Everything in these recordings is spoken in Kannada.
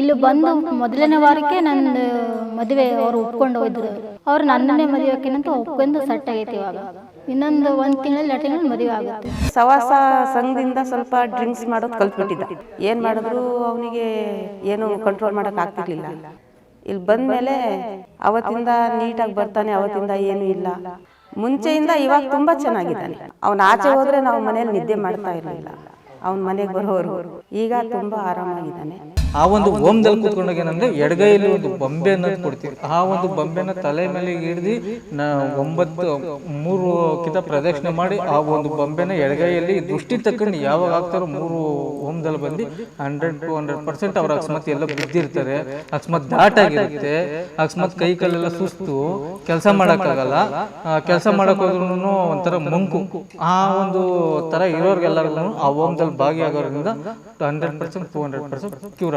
ಇಲ್ಲಿ ಬಂದು ಮೊದಲನೇ ವಾರಕ್ಕೆ ನಂದು ಮದುವೆ ಅವ್ರು ಒಪ್ಕೊಂಡು ಹೋದ್ರು. ಅವ್ರು ನನ್ನನ್ನೇ ಮದುವೆ ಹಾಕಿನಂತ ಒಪ್ಕೊಂಡು ಸೆಟ್ ಆಗೈತಿ ಇವಾಗ. ಇನ್ನೊಂದು ಒಂದ್ ತಿಂಗಳಲ್ಲಿ ಎರಡು ಮದುವೆ ಆಗುತ್ತೆ. ಸವಾಸ ಸಂಘದಿಂದ ಸ್ವಲ್ಪ ಡ್ರಿಂಕ್ಸ್ ಮಾಡೋದು ಕಲ್ತ್ಬಿಟ್ಟಿದ್ದ. ಏನು ಮಾಡಿದ್ರು ಅವನಿಗೆ ಏನು ಕಂಟ್ರೋಲ್ ಮಾಡೋಕೆ ಆಗ್ತಿರ್ಲಿಲ್ಲ. ಇಲ್ಲಿ ಬಂದ ಮೇಲೆ ಅವತ್ತಿಂದ ನೀಟಾಗಿ ಬರ್ತಾನೆ, ಅವತ್ತಿಂದ ಏನೂ ಇಲ್ಲ. ಮುಂಚೆಯಿಂದ ಇವಾಗ ತುಂಬಾ ಚೆನ್ನಾಗಿದ್ದಾನೆ. ಅವನ ಆಚೆ ಹೋದ್ರೆ ನಾವು ಮನೇಲಿ ನಿದ್ದೆ ಮಾಡ್ತಾ ಇರಲಿಲ್ಲ. ಅವನ ಮನೆಗೆ ಬರೋರು ಈಗ ತುಂಬಾ ಆರಾಮಾಗಿದ್ದಾನೆ. ಆ ಒಂದು ಓಮ್ದಲ್ಲಿ ಕೂತ್ಕೊಂಡಾಗ ಏನಂದ್ರೆ ಎಡಗೈಯಲ್ಲಿ ಒಂದು ಬೊಂಬೆ ಅನ್ನೋದು ಕೊಡ್ತೀವಿ. ಆ ಒಂದು ಬೊಂಬೆನ ತಲೆ ಮೇಲೆ ಹಿಡಿದು ನಾ ಒಂಬತ್ತು, ಮೂರು ಕಿತ ಪ್ರದಕ್ಷಿಣೆ ಮಾಡಿ ಆ ಒಂದು ಬೊಂಬೆನ ಎಡಗೈಯಲ್ಲಿ ದೃಷ್ಟಿ ತಕೊಂಡು ಯಾವಾಗ ಆಗ್ತಾರೋ ಮೂರು ಓಮ್ದಲ್ಲಿ ಬಂದು ಹಂಡ್ರೆಡ್ ಟು ಹಂಡ್ರೆಡ್ ಪರ್ಸೆಂಟ್ ಅವ್ರ ಅಕಸ್ಮಾತ್ ಎಲ್ಲ ಬಿದ್ದಿರ್ತಾರೆ. ಅಕಸ್ಮಾತ್ ದಾಟಾಗಿರುತ್ತೆ. ಅಕಸ್ಮಾತ್ ಕೈ ಕಾಲೆಲ್ಲ ಸುಸ್ತು. ಕೆಲಸ ಮಾಡೋಕ್ಕಾಗಲ್ಲ. ಕೆಲಸ ಮಾಡಕ್ ಒಂಥರ ಮಂಕು. ಆ ಒಂದು ತರ ಇರೋರ್ಗೆಲ್ಲರಿಗೂ ಆ ಓಮ್ದಲ್ಲಿ ಭಾಗಿಯಾಗೋದ್ರಿಂದ hundred percent, two hundred percent cure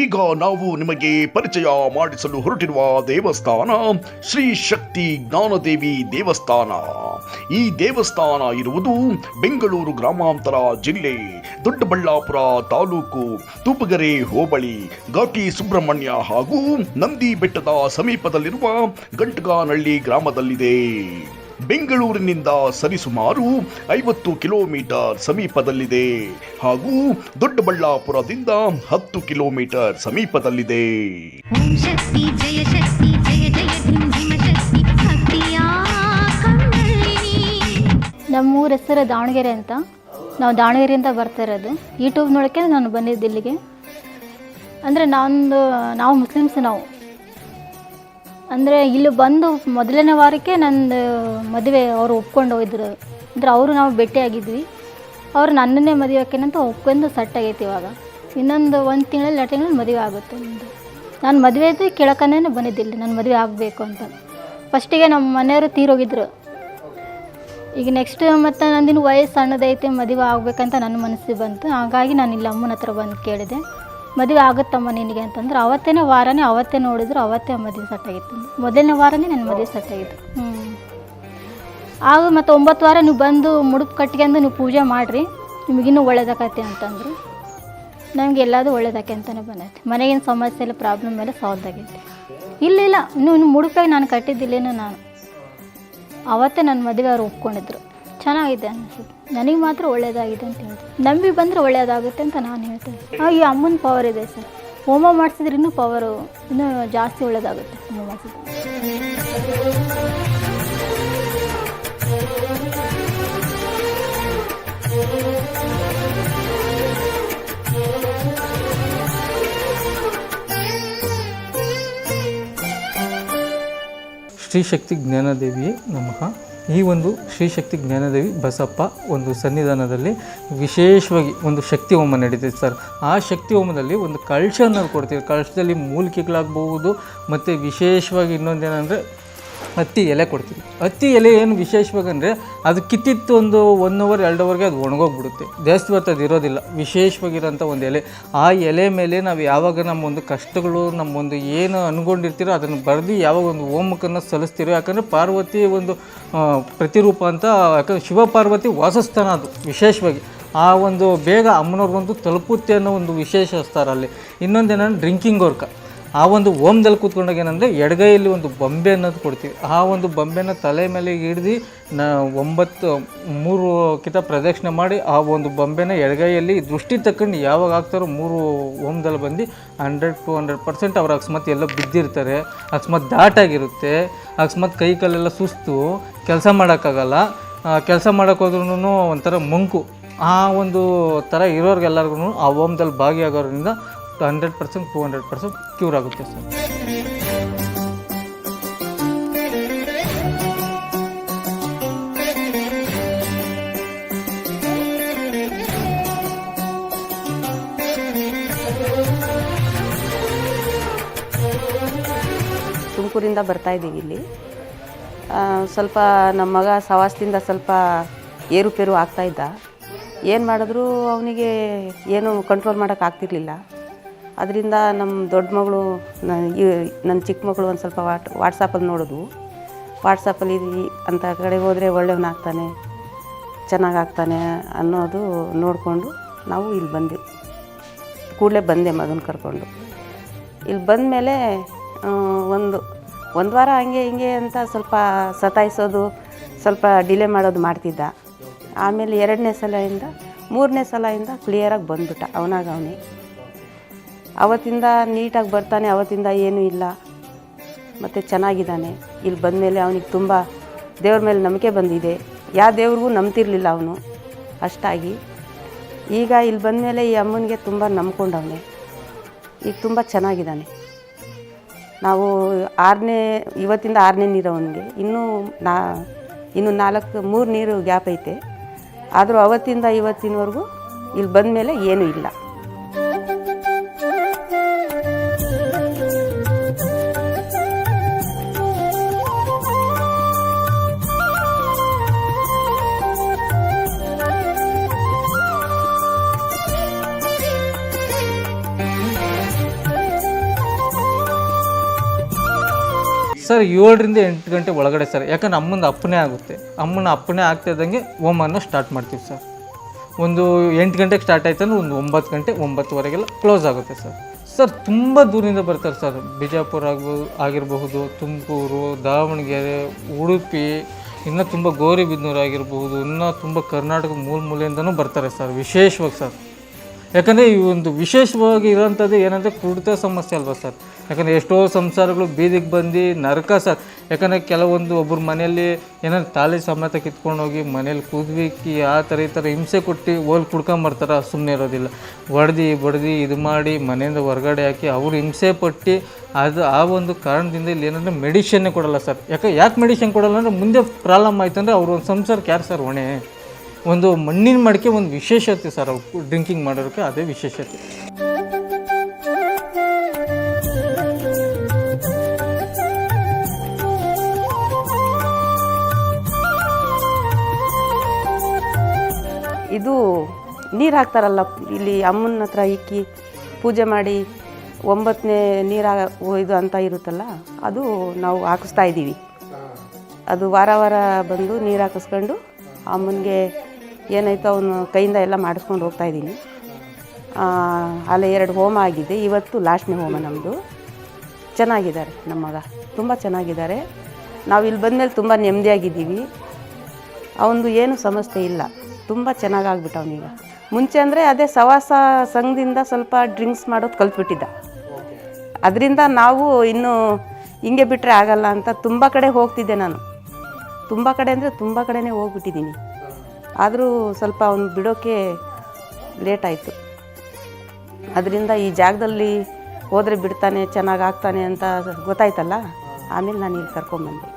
ಈಗ ನಾವು ನಿಮಗೆ ಪರಿಚಯ ಮಾಡಿಸಲು ಹೊರಟಿರುವ ದೇವಸ್ಥಾನ ಶ್ರೀ ಶಕ್ತಿ ಜ್ಞಾನದೇವಿ ದೇವಸ್ಥಾನ. ಈ ದೇವಸ್ಥಾನ ಇರುವುದು ಬೆಂಗಳೂರು ಗ್ರಾಮಾಂತರ ಜಿಲ್ಲೆ ದೊಡ್ಡಬಳ್ಳಾಪುರ ತಾಲೂಕು ತೂಪಗೆರೆ ಹೋಬಳಿ ಘಾಟಿ ಸುಬ್ರಹ್ಮಣ್ಯ ಹಾಗೂ ನಂದಿ ಬೆಟ್ಟದ ಸಮೀಪದಲ್ಲಿರುವ ಗಂಟಗಾನಹಳ್ಳಿ ಗ್ರಾಮದಲ್ಲಿದೆ. ಬೆಂಗಳೂರಿನಿಂದ ಸರಿಸುಮಾರು ಐವತ್ತು ಕಿಲೋಮೀಟರ್ ಸಮೀಪದಲ್ಲಿದೆ ಹಾಗೂ ದೊಡ್ಡಬಳ್ಳಾಪುರದಿಂದ ಹತ್ತು ಕಿಲೋಮೀಟರ್ ಸಮೀಪದಲ್ಲಿದೆ. ನಮ್ಮೂರ ಹೆಸರು ದಾವಣಗೆರೆ ಅಂತ. ನಾವು ದಾವಣಗೆರೆಯಿಂದ ಬರ್ತಾ ಇರೋದು. ಯೂಟ್ಯೂಬ್ ನೋಡೋಕ್ಕೆ ನಾನು ಬಂದಿದ್ದು ಇಲ್ಲಿಗೆ. ಅಂದರೆ ನಾನೊಂದು, ನಾವು ಮುಸ್ಲಿಮ್ಸ್ ನಾವು. ಅಂದರೆ ಇಲ್ಲಿ ಬಂದು ಮೊದಲನೇ ವಾರಕ್ಕೆ ನಂದು ಮದುವೆ ಅವರು ಒಪ್ಕೊಂಡು ಹೋಗಿದ್ರು. ಅಂದರೆ ಅವರು ನಾವು ಭೇಟಿಯಾಗಿದ್ವಿ. ಅವ್ರು ನನ್ನನ್ನೇ ಮದುವೆ ಹಾಕಿನಂತ ಒಪ್ಕೊಂಡು ಸೆಟ್ ಆಗೈತಿ ಇವಾಗ. ಇನ್ನೊಂದು ಒಂದು ತಿಂಗಳಲ್ಲಿ, ಎರಡು ತಿಂಗಳಲ್ಲಿ ಮದುವೆ ಆಗುತ್ತೆ ನಿಮ್ಮದು ನಾನು ಮದುವೆ ಇದ್ದು ಕೇಳಕ್ಕನೇ ಬಂದಿದ್ದಿಲ್ಲ, ನಾನು ಮದುವೆ ಆಗಬೇಕು ಅಂತ. ಫಸ್ಟಿಗೆ ನಮ್ಮ ಮನೆಯವರು ತೀರೋಗಿದ್ರು. ಈಗ ನೆಕ್ಸ್ಟ್ ಮತ್ತು ನಂದಿನ ವಯಸ್ಸು ಸಣ್ಣದೈತೆ, ಮದುವೆ ಆಗಬೇಕಂತ ನನ್ನ ಮನಸ್ಸಿಗೆ ಬಂತು. ಹಾಗಾಗಿ ನಾನು ಇಲ್ಲಿ ಅಮ್ಮನ ಹತ್ರ ಬಂದು ಕೇಳಿದೆ. ಮದುವೆ ಆಗುತ್ತಮ್ಮ ನಿನಗೆ ಅಂತಂದ್ರೆ ಅವತ್ತೇ ವಾರನೇ ಅವತ್ತೇ ನೋಡಿದ್ರು ಅವತ್ತೇ ಮದುವೆ ಸೆಟ್ ಆಗಿತ್ತು. ಮೊದಲನೇ ವಾರನೇ ನನ್ನ ಮದುವೆ ಸೆಟ್ ಆಗಿತ್ತು. ಹ್ಞೂ ಆಗ ಮತ್ತು ಒಂಬತ್ತು ವಾರ ನೀವು ಬಂದು ಮುಡುಪು ಕಟ್ಕೊಂಡು ನೀವು ಪೂಜೆ ಮಾಡಿರಿ. ನಿಮಗಿನ್ನೂ ಒಳ್ಳೇದಾಕತಿ ಅಂತಂದರು. ನಮಗೆ ಎಲ್ಲದೂ ಒಳ್ಳೇದಾಕೆ ಅಂತಲೇ ಬಂದೈತೆ. ಮನೆಗಿನ ಸಮಸ್ಯೆ ಎಲ್ಲ ಪ್ರಾಬ್ಲಮ್ ಎಲ್ಲ ಸಾಲ್ವ್ ಆಗೈತೆ. ಇಲ್ಲ ಇಲ್ಲ. ಇನ್ನೂ ಇನ್ನು ಮುಡುಪಾಗಿ ನಾನು ಕಟ್ಟಿದ್ದಿಲ್ಲೇನೋ ನಾನು. ಅವತ್ತೇ ನನ್ನ ಮದುವೆ ಅವ್ರು ಒಪ್ಕೊಂಡಿದ್ರು. ಚೆನ್ನಾಗಿದೆ ಅನಿಸುತ್ತೆ. ನನಗೆ ಮಾತ್ರ ಒಳ್ಳೇದಾಗಿದೆ ಅಂತ ಹೇಳ್ತೀನಿ ನಂಬಿ ಬಂದರೆ ಒಳ್ಳೆಯದಾಗುತ್ತೆ ಅಂತ ನಾನು ಹೇಳ್ತೇನೆ. ಈ ಅಮ್ಮನ ಪವರ್ ಇದೆ ಸರ್. ಹೋಮ ಮಾಡಿಸಿದ್ರೆ ಇನ್ನೂ ಪವರು ಇನ್ನೂ ಜಾಸ್ತಿ ಒಳ್ಳೆಯದಾಗುತ್ತೆ ಹೋಮ ಮಾಡಿಸಿದ್ರೆ. ಶ್ರೀಶಕ್ತಿ ಜ್ಞಾನದೇವಿಯೇ ನಮಃ. ಈ ಒಂದು ಶ್ರೀಶಕ್ತಿ ಜ್ಞಾನದೇವಿ ಬಸಪ್ಪ ಒಂದು ಸನ್ನಿಧಾನದಲ್ಲಿ ವಿಶೇಷವಾಗಿ ಒಂದು ಶಕ್ತಿ ಹೋಮ ನಡೀತೈತೆ ಸರ್. ಆ ಶಕ್ತಿ ಹೋಮದಲ್ಲಿ ಒಂದು ಕಳಶವನ್ನು ಕೊಡ್ತೀವಿ. ಕಳಶದಲ್ಲಿ ಮೂಲಿಕೆಗಳಾಗಬಹುದು, ಮತ್ತು ವಿಶೇಷವಾಗಿ ಇನ್ನೊಂದೇನೆಂದರೆ ಹತ್ತಿ ಎಲೆ ಕೊಡ್ತೀವಿ. ಹತ್ತಿ ಎಲೆ ಏನು ವಿಶೇಷವಾಗಿ ಅಂದರೆ ಅದು ಕಿತ್ತಿತ್ತು ಒಂದು ಒನ್ ಅವರ್ ಎರಡು ಅವರ್ಗೆ ಅದು ಒಣಗೋಗ್ಬಿಡುತ್ತೆ. ಜಾಸ್ತಿ ಹೊತ್ತು ಅದು ಇರೋದಿಲ್ಲ. ವಿಶೇಷವಾಗಿರೋಂಥ ಒಂದು ಎಲೆ. ಆ ಎಲೆ ಮೇಲೆ ನಾವು ಯಾವಾಗ ನಮ್ಮ ಒಂದು ಕಷ್ಟಗಳು ನಮ್ಮ ಒಂದು ಏನು ಅನ್ಕೊಂಡಿರ್ತೀರೋ ಅದನ್ನು ಬರೆದು ಯಾವಾಗ ಒಂದು ಹೋಮಕ್ಕನ್ನು ಸಲ್ಲಿಸ್ತೀರೋ, ಯಾಕಂದರೆ ಪಾರ್ವತಿ ಒಂದು ಪ್ರತಿರೂಪ ಅಂತ, ಯಾಕಂದರೆ ಶಿವ ಪಾರ್ವತಿ ವಾಸಸ್ಥಾನ ಅದು ವಿಶೇಷವಾಗಿ. ಆ ಒಂದು ಬೇಗ ಅಮ್ಮನವ್ರಿಗೊಂದು ತಲುಪುತ್ತೆ ಅನ್ನೋ ಒಂದು ವಿಶೇಷ ಅಲ್ಲಿ. ಇನ್ನೊಂದೇನಂದ್ರೆ ಡ್ರಿಂಕಿಂಗ್ ವರ್ಕ ಆ ಒಂದು ಓಮ್ದಲ್ಲಿ ಕೂತ್ಕೊಂಡಾಗ ಏನಂದರೆ ಎಡಗೈಯಲ್ಲಿ ಒಂದು ಬೊಂಬೆ ಅನ್ನೋದು ಕೊಡ್ತೀವಿ. ಆ ಒಂದು ಬೊಂಬೆನ ತಲೆ ಮೇಲೆ ಹಿಡ್ದು ನ ಒಂಬತ್ತು ಮೂರು ಕಿತ ಪ್ರದಕ್ಷಿಣೆ ಮಾಡಿ ಆ ಒಂದು ಬೊಂಬೆನ ಎಡಗೈಯಲ್ಲಿ ದೃಷ್ಟಿ ತಕ್ಕಂಡು ಯಾವಾಗ ಆಗ್ತಾರೋ ಮೂರು ಓಮ್ದಲ್ಲಿ ಬಂದು ಹಂಡ್ರೆಡ್, ಟು ಹಂಡ್ರೆಡ್ ಪರ್ಸೆಂಟ್ ಅವ್ರು ಅಕಸ್ಮಾತ್ ಎಲ್ಲ ಬಿದ್ದಿರ್ತಾರೆ. ಅಕಸ್ಮಾತ್ ದಾಟಾಗಿರುತ್ತೆ. ಅಕಸ್ಮಾತ್ ಕೈ ಕಾಲೆಲ್ಲ ಸುಸ್ತು. ಕೆಲಸ ಮಾಡೋಕ್ಕಾಗಲ್ಲ. ಕೆಲಸ ಮಾಡೋಕ್ಕೋದ್ರೂ ಒಂಥರ ಮಂಕು. ಆ ಒಂದು ಥರ ಇರೋರ್ಗೆಲ್ಲರಿಗೂ ಆ ಓಮ್ದಲ್ಲಿ ಭಾಗಿಯಾಗೋದ್ರಿಂದ hundred percent two hundred percent cure ಆಗುತ್ತೆ ಸರ್. ತುಮಕೂರಿಂದ ಬರ್ತಾ ಇದ್ದೀವಿ ಇಲ್ಲಿ. ಸ್ವಲ್ಪ ನಮ್ಮ ಮಗ ಸವಾಸದಿಂದ ಸ್ವಲ್ಪ ಏರುಪೇರು ಆಗ್ತಾ ಇದ್ದ. ಏನು ಮಾಡಿದ್ರು ಅವನಿಗೆ ಏನು ಕಂಟ್ರೋಲ್ ಮಾಡೋಕೆ ಆಗ್ತಿರ್ಲಿಲ್ಲ. ಅದರಿಂದ ನಮ್ಮ ದೊಡ್ಡ ಮಗಳು ನನ್ನ ಚಿಕ್ಕ ಮಗಳು ಒಂದು ಸ್ವಲ್ಪ ವಾಟ್ ವಾಟ್ಸಪ್ಪಲ್ಲಿ ನೋಡಿದ್ವು ವಾಟ್ಸಪ್ಪಲ್ಲಿ ಅಂಥ ಕಡೆ ಹೋದರೆ ಒಳ್ಳೆಯವನಾಗ್ತಾನೆ ಚೆನ್ನಾಗಾಗ್ತಾನೆ ಅನ್ನೋದು ನೋಡಿಕೊಂಡು ನಾವು ಇಲ್ಲಿ ಬಂದ್ವಿ. ಕೂಡಲೇ ಬಂದೆ ಮಗನ ಕರ್ಕೊಂಡು. ಇಲ್ಲಿ ಬಂದಮೇಲೆ ಒಂದು ಒಂದು ವಾರ ಹಂಗೆ ಹಿಂಗೆ ಅಂತ ಸ್ವಲ್ಪ ಸತಾಯಿಸೋದು, ಸ್ವಲ್ಪ ಡಿಲೇ ಮಾಡೋದು ಮಾಡ್ತಿದ್ದ. ಆಮೇಲೆ ಎರಡನೇ ಸಲದಿಂದ ಮೂರನೇ ಸಲದಿಂದ ಕ್ಲಿಯರಾಗಿ ಬಂದ್ಬಿಟ್ಟ ಅವನಾಗ ಅವನೇ. ಅವತ್ತಿಂದ ನೀಟಾಗಿ ಬರ್ತಾನೆ, ಅವತ್ತಿಂದ ಏನೂ ಇಲ್ಲ. ಮತ್ತು ಚೆನ್ನಾಗಿದ್ದಾನೆ. ಇಲ್ಲಿ ಬಂದಮೇಲೆ ಅವನಿಗೆ ತುಂಬ ದೇವ್ರ ಮೇಲೆ ನಂಬಿಕೆ ಬಂದಿದೆ. ಯಾವ ದೇವ್ರಿಗೂ ನಂಬ್ತಿರ್ಲಿಲ್ಲ ಅವನು. ಅಷ್ಟಾಗಿ. ಈಗ ಇಲ್ಲಿ ಬಂದಮೇಲೆ ಈ ಅಮ್ಮನಿಗೆ ತುಂಬ ನಂಬ್ಕೊಂಡವನೆ. ಈಗ ತುಂಬ ಚೆನ್ನಾಗಿದ್ದಾನೆ. ನಾವು ಆರನೇ, ಇವತ್ತಿಂದ ಆರನೇ ನೀರು ಅವನಿಗೆ. ಇನ್ನೂ ನಾ, ಇನ್ನು ನಾಲ್ಕು, ಮೂರು ನೀರು ಗ್ಯಾಪ್ ಐತೆ. ಆದರೂ ಅವತ್ತಿಂದ ಇವತ್ತಿನವರೆಗೂ ಇಲ್ಲಿ ಬಂದಮೇಲೆ ಏನೂ ಇಲ್ಲ. ಸರ್ ಏಳರಿಂದ ಎಂಟು ಗಂಟೆ ಒಳಗಡೆ ಸರ್. ಯಾಕಂದ್ರೆ ಅಮ್ಮನ ಅಪ್ಪನೇ ಆಗುತ್ತೆ. ಅಮ್ಮನ ಅಪ್ಪನೇ ಆಗ್ತಿದ್ದಂಗೆ ಹೋಮನ್ನು ಸ್ಟಾರ್ಟ್ ಮಾಡ್ತೀವಿ ಸರ್. ಒಂದು ಎಂಟು ಗಂಟೆಗೆ ಸ್ಟಾರ್ಟ್ ಆಯ್ತು ಅಂದ್ರೆ ಒಂದು ಒಂಬತ್ತು ಗಂಟೆ, ಒಂಬತ್ತುವರೆಗೆಲ್ಲ ಕ್ಲೋಸ್ ಆಗುತ್ತೆ ಸರ್. ಸರ್, ತುಂಬ ದೂರದಿಂದ ಬರ್ತಾರೆ ಸರ್. ಬಿಜಾಪುರ ಆಗ್ಬೋದು ಆಗಿರಬಹುದು, ತುಮಕೂರು, ದಾವಣಗೆರೆ, ಉಡುಪಿ, ಇನ್ನೂ ತುಂಬ ಗೌರಿಬಿದ್ನೂರು ಆಗಿರಬಹುದು, ಇನ್ನೂ ತುಂಬ ಕರ್ನಾಟಕ ಮೂಲ ಮೂಲೆಯಿಂದನೂ ಬರ್ತಾರೆ ಸರ್, ವಿಶೇಷವಾಗಿ ಸರ್. ಯಾಕಂದರೆ ಈ ಒಂದು ವಿಶೇಷವಾಗಿ ಇರೋಂಥದ್ದು ಏನಂದರೆ ಕುಡಿತ ಸಮಸ್ಯೆ ಅಲ್ವಾ ಸರ್. ಯಾಕಂದರೆ ಎಷ್ಟೋ ಸಂಸಾರಗಳು ಬೀದಿಗೆ ಬಂದು ನರಕ ಸರ್. ಯಾಕಂದರೆ ಕೆಲವೊಂದು ಒಬ್ಬರ ಮನೆಯಲ್ಲಿ ಏನಾದ್ರು ತಾಳಿ ಸಮೇತ ಕಿತ್ಕೊಂಡು ಹೋಗಿ ಮನೇಲಿ ಕುದ್ವಿಕ್ಕಿ ಆ ಥರ ಈ ಥರ ಹಿಂಸೆ ಕೊಟ್ಟು ಹೋಲ್ ಕುಡ್ಕೊಂಬರ್ತಾರೆ ಸುಮ್ಮನೆ ಇರೋದಿಲ್ಲ. ಹೊಡೆದು ಬಡ್ದು ಇದು ಮಾಡಿ ಮನೆಯಿಂದ ಹೊರಗಡೆ ಹಾಕಿ ಅವ್ರು ಹಿಂಸೆ ಪಟ್ಟು ಅದು ಆ ಒಂದು ಕಾರಣದಿಂದ ಇಲ್ಲಿ ಏನಂದರೆ ಮೆಡಿಷನ್ನೇ ಕೊಡಲ್ಲ ಸರ್. ಯಾಕೆ ಯಾಕೆ ಮೆಡಿಷನ್ ಕೊಡಲ್ಲ ಅಂದರೆ ಮುಂದೆ ಪ್ರಾಬ್ಲಮ್ ಆಯ್ತು ಅಂದರೆ ಅವ್ರ ಒಂದು ಸಂಸಾರಕ್ಕೆ ಯಾರು ಸರ್ ಹೊಣೆ? ಒಂದು ಮಣ್ಣಿನ ಮಡಿಕೆ ಒಂದು ವಿಶೇಷತೆ ಸರ್ ಅವ್ರು ಡ್ರಿಂಕಿಂಗ್ ಮಾಡೋದಕ್ಕೆ ಅದೇ ವಿಶೇಷತೆ. ನೀರು ಹಾಕ್ತಾರಲ್ಲ, ಇಲ್ಲಿ ಅಮ್ಮನ ಹತ್ರ ಇಕ್ಕಿ ಪೂಜೆ ಮಾಡಿ ಒಂಬತ್ತನೇ ನೀರು ಇದು ಅಂತ ಇರುತ್ತಲ್ಲ, ಅದು ನಾವು ಹಾಕಿಸ್ತಾ ಇದ್ದೀವಿ. ಅದು ವಾರ ವಾರ ಬಂದು ನೀರು ಹಾಕಿಸ್ಕೊಂಡು ಅಮ್ಮನಿಗೆ ಏನಾಯ್ತು ಅವನು ಕೈಯಿಂದ ಎಲ್ಲ ಮಾಡಿಸ್ಕೊಂಡು ಹೋಗ್ತಾ ಇದ್ದೀನಿ. ಅಲ್ಲ ಎರಡು ಹೋಮ ಆಗಿದೆ, ಇವತ್ತು ಲಾಸ್ಟ್ನೇ ಹೋಮ ನಮ್ಮದು ಚೆನ್ನಾಗಿದ್ದಾರೆ ನಮ್ಮ ಮಗ, ತುಂಬ ಚೆನ್ನಾಗಿದ್ದಾರೆ. ನಾವು ಇಲ್ಲಿ ಬಂದಮೇಲೆ ತುಂಬ ನೆಮ್ಮದಿಯಾಗಿದ್ದೀವಿ. ಅವನದು ಏನು ಸಮಸ್ಯೆ ಇಲ್ಲ, ತುಂಬ ಚೆನ್ನಾಗಾಗ್ಬಿಟ್ಟ ಅವನೀಗ ಮುಂಚೆ ಅಂದರೆ ಅದೇ ಸವಾಸ ಸಂಘದಿಂದ ಸ್ವಲ್ಪ ಡ್ರಿಂಕ್ಸ್ ಮಾಡೋದು ಕಲ್ತ್ಬಿಟ್ಟಿದ್ದ. ಅದರಿಂದ ನಾವು ಇನ್ನು ಹಿಂಗೆ ಬಿಟ್ಟರೆ ಆಗಲ್ಲ ಅಂತ ತುಂಬ ಕಡೆ ಹೋಗ್ತಿದ್ದೆ ನಾನು. ತುಂಬ ಕಡೆ ಅಂದರೆ ತುಂಬ ಕಡೆನೇ ಹೋಗ್ಬಿಟ್ಟಿದ್ದೀನಿ. ಆದರೂ ಸ್ವಲ್ಪ ಅವನು ಬಿಡೋಕ್ಕೆ ಲೇಟ್ ಆಯಿತು. ಅದರಿಂದ ಈ ಜಾಗದಲ್ಲಿ ಹೋದರೆ ಬಿಡ್ತಾನೆ, ಚೆನ್ನಾಗಿ ಆಗ್ತಾನೆ ಅಂತ ಗೊತ್ತಾಯ್ತಲ್ಲ? ಆಮೇಲೆ ನಾನು ಇಲ್ಲಿ ಕರ್ಕೊಂಬಂದೆ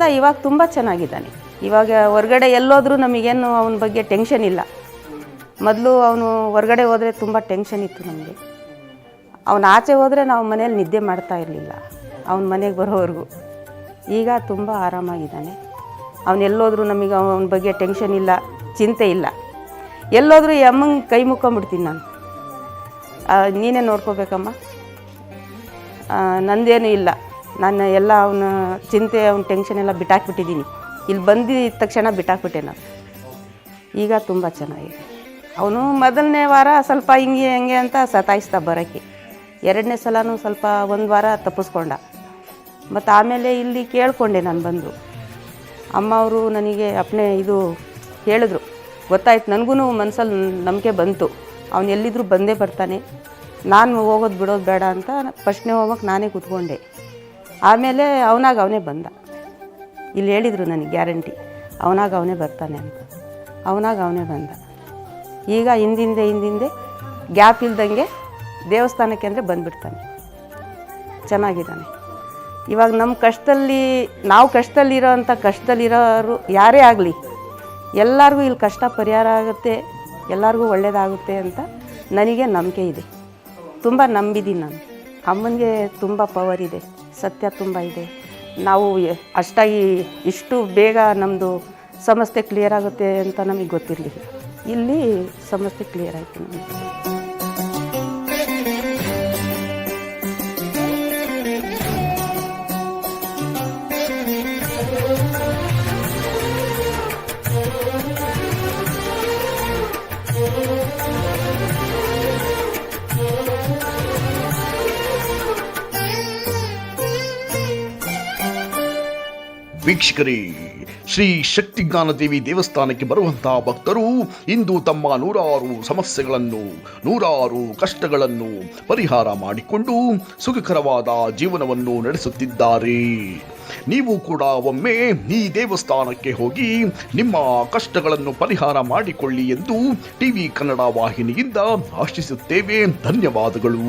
ಮುಂಚೆಯಿಂದ ಇವಾಗ ತುಂಬ ಚೆನ್ನಾಗಿದ್ದಾನೆ. ಇವಾಗ ಹೊರಗಡೆ ಎಲ್ಲೋದ್ರೂ ನಮಗೇನು ಅವನ ಬಗ್ಗೆ ಟೆನ್ಷನ್ ಇಲ್ಲ. ಮೊದಲು ಅವನು ಹೊರಗಡೆ ಹೋದರೆ ತುಂಬ ಟೆನ್ಷನ್ ಇತ್ತು ನಮಗೆ. ಅವನು ಆಚೆ ಹೋದರೆ ನಾವು ಮನೇಲಿ ನಿದ್ದೆ ಮಾಡ್ತಾ ಇರಲಿಲ್ಲ, ಅವನ ಮನೆಗೆ ಬರೋವರೆಗೂ. ಈಗ ತುಂಬ ಆರಾಮಾಗಿದ್ದಾನೆ. ಅವನು ಎಲ್ಲೋದ್ರೂ ನಮಗೆ ಅವನ ಬಗ್ಗೆ ಟೆನ್ಷನ್ ಇಲ್ಲ, ಚಿಂತೆ ಇಲ್ಲ. ಎಲ್ಲೋದ್ರೂ ಅಮ್ಮಂಗೆ ಕೈ ಮುಕ್ಕೊಂಬಿಡ್ತೀನಿ ನಾನು. ನೀನೇ ನೋಡ್ಕೋಬೇಕಮ್ಮ. ನಂದೇನು ಇಲ್ಲ. ನಾನು ಎಲ್ಲ ಅವನ ಚಿಂತೆ, ಅವ್ನ ಟೆನ್ಷನ್ ಎಲ್ಲ ಬಿಟ್ಟಾಕ್ಬಿಟ್ಟಿದ್ದೀನಿ. ಇಲ್ಲಿ ಬಂದಿದ್ದ ತಕ್ಷಣ ಬಿಟ್ಟಾಕ್ಬಿಟ್ಟೆ ನಾನು. ಈಗ ತುಂಬ ಚೆನ್ನಾಗಿದೆ. ಅವನು ಮೊದಲನೇ ವಾರ ಸ್ವಲ್ಪ ಹಿಂಗೆ ಹಿಂಗೆ ಅಂತ ಸತಾಯಿಸ್ತಾ ಬರೋಕ್ಕೆ. ಎರಡನೇ ಸಲನೂ ಸ್ವಲ್ಪ ಒಂದು ವಾರ ತಪ್ಪಿಸ್ಕೊಂಡ. ಮತ್ತು ಆಮೇಲೆ ಇಲ್ಲಿ ಕೇಳಿಕೊಂಡೆ ನಾನು ಬಂದು. ಅಮ್ಮ ಅವರು ನನಗೆ ಅಪ್ಪನೆ ಇದು ಹೇಳಿದ್ರು. ಗೊತ್ತಾಯ್ತು ನನಗೂ ಮನಸ್ಸಲ್ಲಿ ನಂಬಿಕೆ ಬಂತು. ಅವನು ಎಲ್ಲಿದ್ದರೂ ಬಂದೇ ಬರ್ತಾನೆ. ನಾನು ಹೋಗೋದು ಬಿಡೋದು ಬೇಡ ಅಂತ ಫಸ್ಟ್ನೇ ಹೋಗೋಕೆ ನಾನೇ ಕೂತ್ಕೊಂಡೆ. ಆಮೇಲೆ ಅವನಾಗ ಅವನೇ ಬಂದ. ಇಲ್ಲಿ ಹೇಳಿದರು ನನಗೆ ಗ್ಯಾರಂಟಿ, ಅವನಾಗ ಅವನೇ ಬರ್ತಾನೆ ಅಂತ. ಅವನಾಗ ಅವನೇ ಬಂದ. ಈಗ ಹಿಂದಿಂದೆ ಹಿಂದಿಂದೆ ಗ್ಯಾಪ್ ಇಲ್ದಂಗೆ ದೇವಸ್ಥಾನಕ್ಕೆ ಅಂದರೆ ಬಂದುಬಿಡ್ತಾನೆ. ಚೆನ್ನಾಗಿದ್ದಾನೆ. ಇವಾಗ ನಮ್ಮ ಕಷ್ಟದಲ್ಲಿ, ನಾವು ಕಷ್ಟದಲ್ಲಿರೋ ಅಂಥ ಕಷ್ಟದಲ್ಲಿರೋರು ಯಾರೇ ಆಗಲಿ, ಎಲ್ಲರಿಗೂ ಇಲ್ಲಿ ಕಷ್ಟ ಪರಿಹಾರ ಆಗುತ್ತೆ, ಎಲ್ಲರಿಗೂ ಒಳ್ಳೆಯದಾಗುತ್ತೆ ಅಂತ ನನಗೆ ನಂಬಿಕೆ ಇದೆ. ತುಂಬ ನಂಬಿದ್ದೀನಿ ನಾನು. ಅಮ್ಮನಿಗೆ ತುಂಬ ಪವರ್ ಇದೆ. ಸತ್ಯ ತುಂಬ ಇದೆ. ನಾವು ಅಷ್ಟಾಗಿ ಇಷ್ಟು ಬೇಗ ನಮ್ಮದು ಸಮಸ್ಯೆ ಕ್ಲಿಯರ್ ಆಗುತ್ತೆ ಅಂತ ನಮಗೆ ಗೊತ್ತಿರಲಿಲ್ಲ. ಇಲ್ಲಿ ಸಮಸ್ಯೆ ಕ್ಲಿಯರ್ ಆಯಿತು ನಮಗೆ. ವೀಕ್ಷಕರೇ, ಶ್ರೀ ಶಕ್ತಿ ಜ್ಞಾನದೇವಿ ದೇವಸ್ಥಾನಕ್ಕೆ ಬರುವಂತಹ ಭಕ್ತರು ಇಂದು ತಮ್ಮ ನೂರಾರು ಸಮಸ್ಯೆಗಳನ್ನು, ನೂರಾರು ಕಷ್ಟಗಳನ್ನು ಪರಿಹಾರ ಮಾಡಿಕೊಂಡು ಸುಖಕರವಾದ ಜೀವನವನ್ನು ನಡೆಸುತ್ತಿದ್ದಾರೆ. ನೀವು ಕೂಡ ಒಮ್ಮೆ ಈ ದೇವಸ್ಥಾನಕ್ಕೆ ಹೋಗಿ ನಿಮ್ಮ ಕಷ್ಟಗಳನ್ನು ಪರಿಹಾರ ಮಾಡಿಕೊಳ್ಳಿ ಎಂದು ಟಿವಿ ಕನ್ನಡ ವಾಹಿನಿಯಿಂದ ಆಶಿಸುತ್ತೇವೆ. ಧನ್ಯವಾದಗಳು.